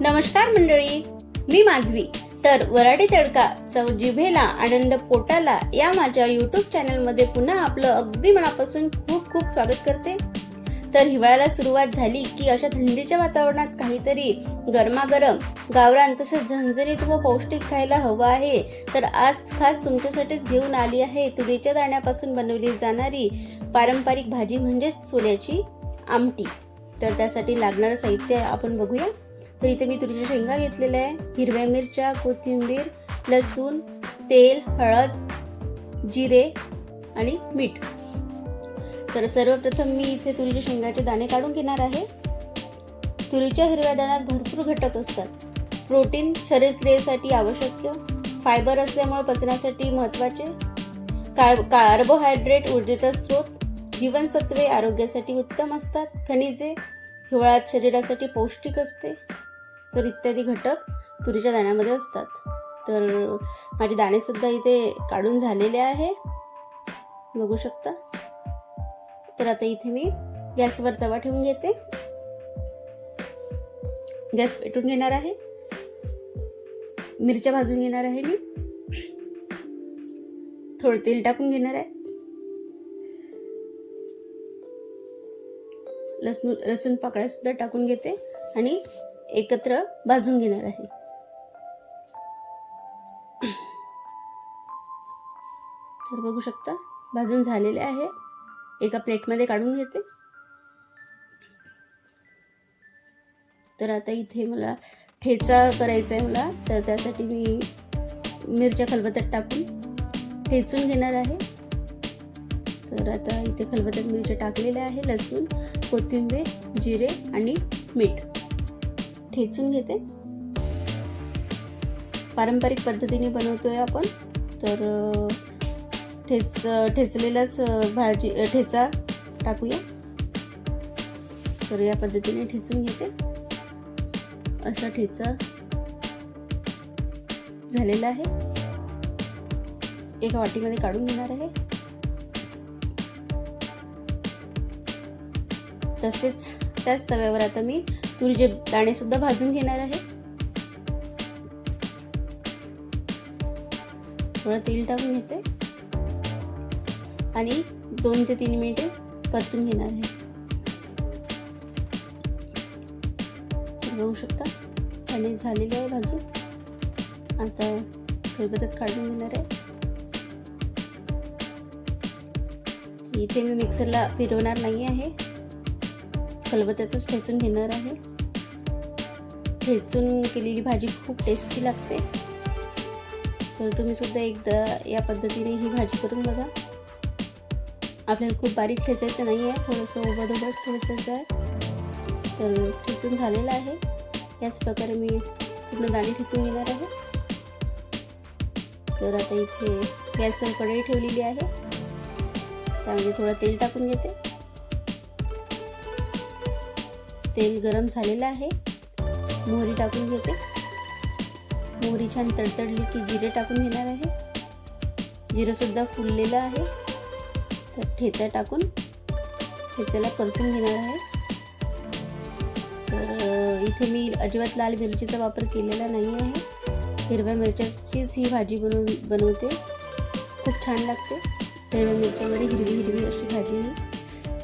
नमस्कार मंडळी मी माधवी. तर वराडी तडका चव जिभेला आनंद पोटाला या माझ्या यूट्यूब चॅनलमध्ये पुन्हा आपलं अगदी मनापासून खूप खूप स्वागत करते. तर हिवाळ्याला सुरुवात झाली की अशा थंडीच्या वातावरणात काहीतरी गरमागरम गावरान तसंच झणझणीत व पौष्टिक खायला हवं आहे. तर आज खास तुमच्यासाठीच घेऊन आली आहे तुरीच्या दाण्यापासून बनवली जाणारी पारंपरिक भाजी म्हणजेच सोल्याची आमटी. तर त्यासाठी लागणारं साहित्य आपण बघूया. तर इथे मी तुरीच्या शेंगा घेतलेल्या आहे. हिरव्या मिरच्या कोथिंबीर लसूण तेल हळद जिरे आणि मीठ. तर सर्वप्रथम मी इथे तुरीच्या शेंगाचे दाणे काढून घेणार आहे. तुरीच्या हिरव्या दाण्यात भरपूर घटक असतात. प्रोटीन शरीरक्रियेसाठी आवश्यक फायबर असल्यामुळे पचनासाठी महत्त्वाचे. कार्ब कार्बोहायड्रेट ऊर्जेचा स्रोत. जीवनसत्वे आरोग्यासाठी उत्तम असतात. खनिजे हिवाळ्यात शरीरासाठी पौष्टिक असते. तर इत्यादी घटक तुरीच्या दाण्यामध्ये असतात. तर माझे दाणेसुद्धा इथे काढून झालेले आहे. बघू शकता? तर आता इथे मी गॅसवर तवा ठेवून घेते. गॅस पेटून घेणार आहे. मिरच्या भाजून घेणार आहे मी. थोडं तेल टाकून घेणार आहे. लसूण लसूण पाकळ्यासुद्धा टाकून घेते. आणि एकत्र भाजून घेणार आहे. तर बघू शकता भाजून झालेले आहे. एका प्लेटमध्ये काढून घेते. तर आता इथे मला ठेचा करायचा आहे मला. तर त्यासाठी मी मिरच्या खलबत्यात टाकून ठेचून घेणार आहे. तर आता इथे खलबत्यात मिरच्या टाकलेल्या आहे लसूण कोथिंबीर जिरे आणि मीठ. ठेचून घेते. पारंपरिक पद्धतीने बनवतोय आपण. तर ठेच ठेचलेलाच भाजी ठेचा टाकूया. तर या पद्धतीने ठेचून घेते. असा ठेचा झालेला आहे. एका वाटीमध्ये काढून घेणार आहे. तसेच त्याच तव्यावर आता मी तुरीचे दाणे सुद्धा भाजून घेणार आहे. थोडं तेल टाकून घेते. आणि दोन ते तीन मिनिटे परतून घेणार आहे. बघू शकता आणि झालेलं आहे भाजून. आता खलबत्यात काढून घेणार आहे. इथे मी मिक्सरला फिरवणार नाही आहे. खलबत्यातच ठेचून घेणार आहे. ठेचून केलेली भाजी खूप टेस्टी लागते. तर तुम्ही सुद्धा एकदा या पद्धतीने ही भाजी करून बघा. आपल्याला खूप बारीक ठेचायचं नाही आहे थोडंसं ओबडोबच ठेचायचं आहे. तर ठेचून झालेलं आहे. याच प्रकारे मी पूर्ण दाणे ठेचून घेणार आहे. तर आता इथे गॅसवर कढई ठेवलेली आहे. त्यामध्ये थोडं तेल टाकून घेते. तेल गरम झालेलं आहे. मोहरी टाकून घेते. मोहरी छान तडतडली की जिरे टाकून घेणार आहे. जिरंसुद्धा फुललेलं आहे. तर ठेचा टाकून ठेच्याला परतून घेणार आहे. तर इथे मी अजिबात लाल मिरचीचा वापर केलेला नाही आहे. हिरव्या मिरच्याचीच ही भाजी बनवून बनवते. खूप छान लागते. हिरव्या मिरच्यामध्ये हिरवी हिरवी अशी भाजी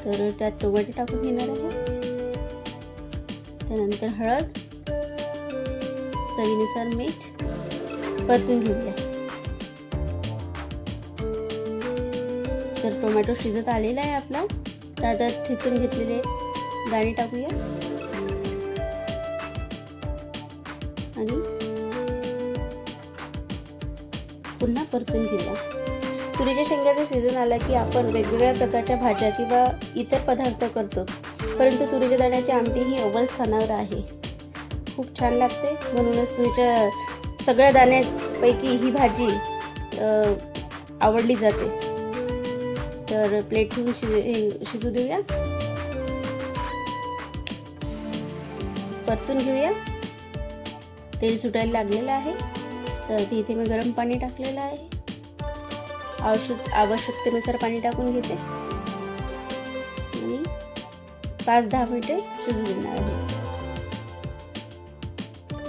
तर त्यात टोमॅटो टाकून घेणार आहे. त्यानंतर हळद. चवीनुसार मीठ परतून घेऊया. तर टोमॅटो शिजत आलेला आहे आपला. तर आता ठेचून घेतलेले दाणे टाकूया. आणि पुन्हा परतून घेऊया. तुरीच्या शेंगाचा सीझन आला की आपण वेगवेगळ्या प्रकारच्या भाज्या किंवा इतर पदार्थ करतो परंतु तुरीच्या दाण्याची आमटी ही अव्वल स्थानावर आहे. खूप छान लागते. म्हणूनच तुमच्या सगळ्या दाण्यापैकी ही भाजी आवडली जाते. तर प्लेट ठेवून शिज शिजू देऊया. परतून घेऊया. तेल सुटायला लागलेलं आहे. तर इथे मी गरम पाणी टाकलेलं आहे. आवश्यक आवश्यकतेनुसार पाणी टाकून घेते. आणि पाच दहा मिनिटे शिजू देणार आहे.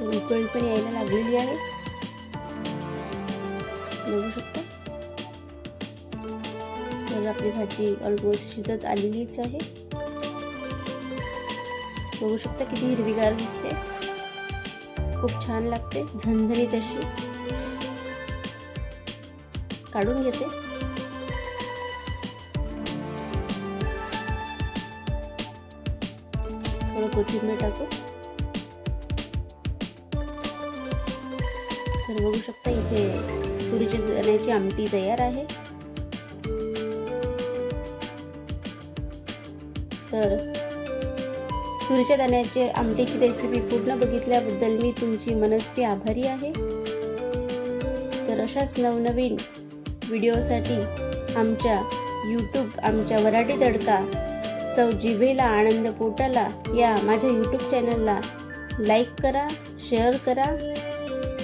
उकळी पण यायला लागलेली आहे. बघू शकता. तर आपली भाजी ऑलमोस्ट शिजत आलेलीच आहे. बघू शकता किती हिरवीगार दिसते. खूप छान लागते झणझणीत अशी. काढून घेते. थोडं कोथिंबीर टाकू. तर बघू शकता इथे तुरीच्या दाण्याची आमटी तयार आहे. तर तुरीच्या दाण्याचे आमटीची रेसिपी पूर्ण बघितल्याबद्दल मी तुमची मनस्वी आभारी आहे. तर अशाच नवनवीन व्हिडिओसाठी आमच्या यूट्यूब आमच्या वराठी तडका चव जिभेला आनंद पोटाला या माझ्या यूट्यूब चॅनलला लाईक करा शेअर करा.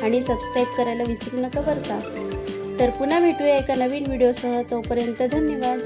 आणि सबस्क्राईब करायला विसरू नका बरं का? तर पुन्हा भेटूया एका नवीन व्हिडिओसह तोपर्यंत धन्यवाद.